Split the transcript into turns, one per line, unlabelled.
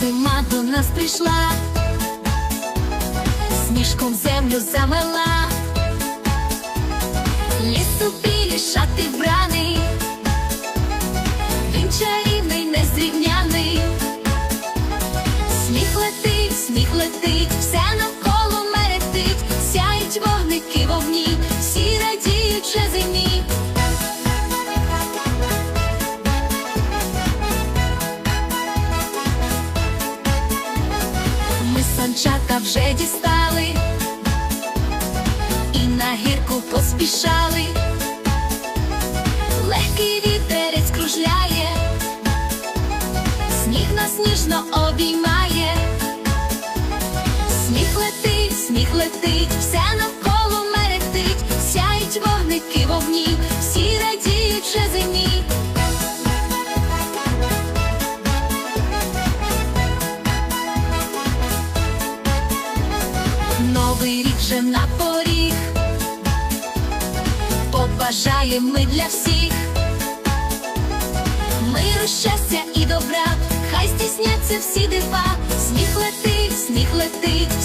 зима до нас прийшла, сніжком землю замела, Ми вже дістали і на гірку поспішали. Легкий вітерець кружляє, сніг нас ніжно обіймає. новий рік же на поріг, побажаємо ми для всіх, миру, щастя і добра, хай здійсняться всі дива, Сміх летить, сміх летить.